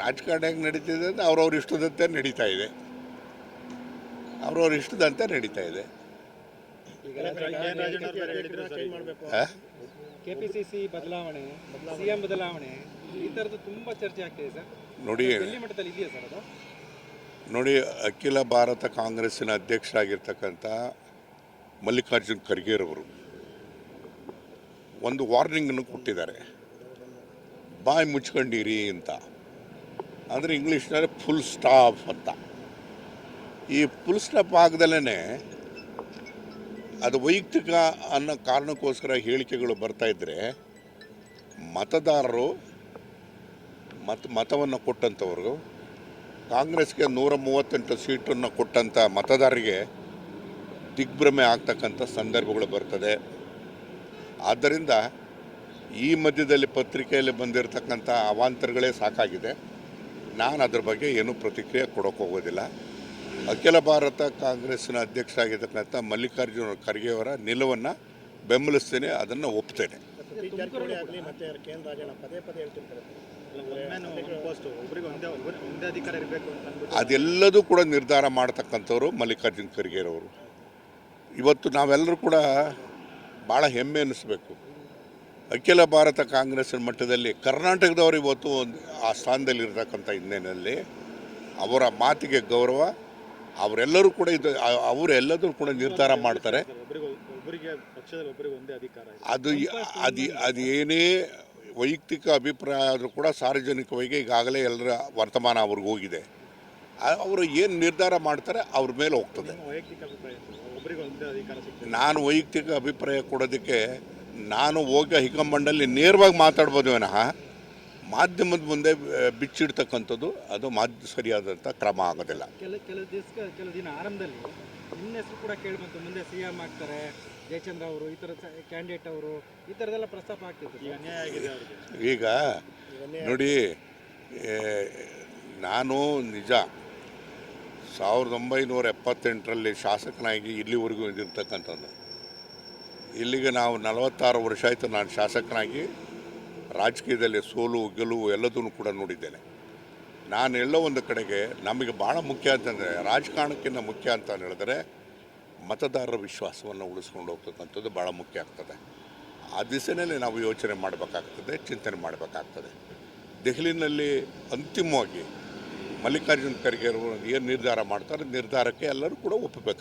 ರಾಜಕಾರಣ ಹೆಂಗೆ ನಡೀತಿದೆ ಅಂದರೆ ಅವ್ರವ್ರ ಇಷ್ಟದಂತೆ ನಡೀತಾ ಇದೆ. ಅವ್ರವ್ರ ಇಷ್ಟದಂತೆ ನಡೀತಾ ಇದೆ? ಕೆಪಿಸಿಸಿ ಬದಲಾವಣೆ ಸಿಎಂ ಬದಲಾವಣೆ ಈ ತರದ್ದು ತುಂಬಾ ಚರ್ಚೆ ಆಗ್ತಿದೆ ಸರ್. ನೋಡಿ ಮಟ್ಟದಲ್ಲಿ ಇದೆಯಾ ಸರ್ ಅದು? ನೋಡಿ ಅಖಿಲ ಭಾರತ ಕಾಂಗ್ರೆಸ್ಸಿನ ಅಧ್ಯಕ್ಷರಾಗಿರ್ತಕ್ಕಂಥ ಮಲ್ಲಿಕಾರ್ಜುನ್ ಖರ್ಗೆರವರು ಒಂದು ವಾರ್ನಿಂಗನ್ನು ಕೊಟ್ಟಿದ್ದಾರೆ. ಬಾಯಿ ಮುಚ್ಕೊಂಡಿರಿ ಅಂತ. ಅಂದರೆ ಇಂಗ್ಲೀಷ್ನಲ್ಲಿ ಫುಲ್ ಸ್ಟಾಪ್ ಅಂತ. ಈ ಫುಲ್ ಸ್ಟಾಪ್ ಆಗದಲ್ಲೇ ಅದು ವೈಯಕ್ತಿಕ ಅನ್ನೋ ಕಾರಣಕ್ಕೋಸ್ಕರ ಹೇಳಿಕೆಗಳು ಬರ್ತಾ ಇದ್ದರೆ ಮತದಾರರು ಮತ ಮತವನ್ನು ಕೊಟ್ಟಂಥವ್ರು ಕಾಂಗ್ರೆಸ್ಗೆ ನೂರ ಮೂವತ್ತೆಂಟು ಸೀಟನ್ನು ಕೊಟ್ಟಂಥ ಮತದಾರರಿಗೆ ದಿಗ್ಭ್ರಮೆ ಆಗ್ತಕ್ಕಂಥ ಸಂದರ್ಭಗಳು ಬರ್ತದೆ. ಆದ್ದರಿಂದ ಈ ಮಧ್ಯದಲ್ಲಿ ಪತ್ರಿಕೆಯಲ್ಲಿ ಬಂದಿರತಕ್ಕಂಥ ಅವಾಂತರಗಳೇ ಸಾಕಾಗಿದೆ. ನಾನು ಅದ್ರ ಬಗ್ಗೆ ಏನೂ ಪ್ರತಿಕ್ರಿಯೆ ಕೊಡೋಕೆ ಹೋಗೋದಿಲ್ಲ. ಅಖಿಲ ಭಾರತ ಅಧ್ಯಕ್ಷ ಅಧ್ಯಕ್ಷರಾಗಿರ್ತಕ್ಕಂಥ ಮಲ್ಲಿಕಾರ್ಜುನ ಖರ್ಗೆಯವರ ನಿಲುವನ್ನು ಬೆಂಬಲಿಸ್ತೇನೆ, ಅದನ್ನು ಒಪ್ತೇನೆ. ಅದೆಲ್ಲದೂ ಕೂಡ ನಿರ್ಧಾರ ಮಾಡ್ತಕ್ಕಂಥವ್ರು ಮಲ್ಲಿಕಾರ್ಜುನ ಖರ್ಗೆರವರು. ಇವತ್ತು ನಾವೆಲ್ಲರೂ ಕೂಡ ಭಾಳ ಹೆಮ್ಮೆ ಅನ್ನಿಸ್ಬೇಕು ಅಖಿಲ ಭಾರತ ಕಾಂಗ್ರೆಸ್ ಮಟ್ಟದಲ್ಲಿ ಕರ್ನಾಟಕದವರು ಇವತ್ತು ಒಂದು ಆ ಸ್ಥಾನದಲ್ಲಿರ್ತಕ್ಕಂಥ ಹಿನ್ನೆಲೆಯಲ್ಲಿ ಅವರ ಮಾತಿಗೆ ಗೌರವ ಅವರೆಲ್ಲರೂ ಕೂಡ ಇದು ಅವರೆಲ್ಲದರೂ ಅವರೆಲ್ಲರೂ ಕೂಡ ನಿರ್ಧಾರ ಮಾಡ್ತಾರೆ. ಅದು ಅದು ಅದು ಏನೇ ವೈಯಕ್ತಿಕ ಅಭಿಪ್ರಾಯ ಆದರೂ ಕೂಡ ಸಾರ್ವಜನಿಕವಾಗಿ ಈಗಾಗಲೇ ಎಲ್ಲರ ವರ್ತಮಾನ ಅವ್ರಿಗೆ ಹೋಗಿದೆ. ಅವರು ಏನು ನಿರ್ಧಾರ ಮಾಡ್ತಾರೆ ಅವ್ರ ಮೇಲೆ ಹೋಗ್ತದೆ. ನಾನು ವೈಯಕ್ತಿಕ ಅಭಿಪ್ರಾಯ ಕೊಡೋದಕ್ಕೆ ನಾನು ಹೋಗಿ ಹೈಕಮಾಂಡಲ್ಲಿ ನೇರವಾಗಿ ಮಾತಾಡ್ಬೋದು ವಿನಃ ಮಾಧ್ಯಮದ ಮುಂದೆ ಬಿಚ್ಚಿಡ್ತಕ್ಕಂಥದ್ದು ಅದು ಮಾಧ್ಯ ಸರಿಯಾದಂಥ ಕ್ರಮ ಆಗೋದಿಲ್ಲ. ಕೆಲ ಕೆಲವು ದಿವಸ ಕೆಲವು ದಿನ ಆರಂಭದಲ್ಲಿ ನಿಮ್ಮ ಹೆಸರು ಕೂಡ ಕೇಳಿ ಬಂತು. ಮುಂದೆ ಸಿ ಎಂ ಆಗ್ತಾರೆ ಜಯಚಂದ್ರ ಅವರು ಈ ಥರ ಕ್ಯಾಂಡಿಡೇಟ್ ಅವರು ಈ ಥರದೆಲ್ಲ ಪ್ರಸ್ತಾಪ ಆಗ್ತಿತ್ತು. ಈಗ ಅನ್ಯಾಯ ಆಗಿದೆ ಈಗ ನೋಡಿ ನಾನು ನಿಜ ಸಾವಿರದ ಒಂಬೈನೂರ ಎಪ್ಪತ್ತೆಂಟರಲ್ಲಿ ಶಾಸಕನಾಗಿ ಇಲ್ಲಿವರೆಗೂ ಇದ್ದಿರ್ತಕ್ಕಂಥದ್ದು. ಇಲ್ಲಿಗೆ ನಾವು ನಲವತ್ತಾರು ವರ್ಷ ಆಯಿತು ನಾನು ಶಾಸಕನಾಗಿ ರಾಜಕೀಯದಲ್ಲಿ ಸೋಲು, ಗೆಲುವು ಎಲ್ಲದನ್ನು ಕೂಡ ನೋಡಿದ್ದೇನೆ. ನಾನು ಎಲ್ಲೋ ಒಂದು ಕಡೆಗೆ ನಮಗೆ ಭಾಳ ಮುಖ್ಯ ಅಂತಂದರೆ ರಾಜಕಾರಣಕ್ಕಿಂತ ಮುಖ್ಯ ಅಂತ ಹೇಳಿದ್ರೆ ಮತದಾರರ ವಿಶ್ವಾಸವನ್ನು ಉಳಿಸ್ಕೊಂಡು ಹೋಗ್ತಕ್ಕಂಥದ್ದು ಭಾಳ ಮುಖ್ಯ ಆಗ್ತದೆ. ಆ ದಿಸೆಯಲ್ಲಿ ನಾವು ಯೋಚನೆ ಮಾಡಬೇಕಾಗ್ತದೆ, ಚಿಂತನೆ ಮಾಡಬೇಕಾಗ್ತದೆ. ದೆಹಲಿನಲ್ಲಿ ಅಂತಿಮವಾಗಿ ಮಲ್ಲಿಕಾರ್ಜುನ್ ಖರ್ಗೆ ಅವರು ಏನು ನಿರ್ಧಾರ ಮಾಡ್ತಾರೆ, ನಿರ್ಧಾರಕ್ಕೆ ಎಲ್ಲರೂ ಕೂಡ ಒಪ್ಪಬೇಕು.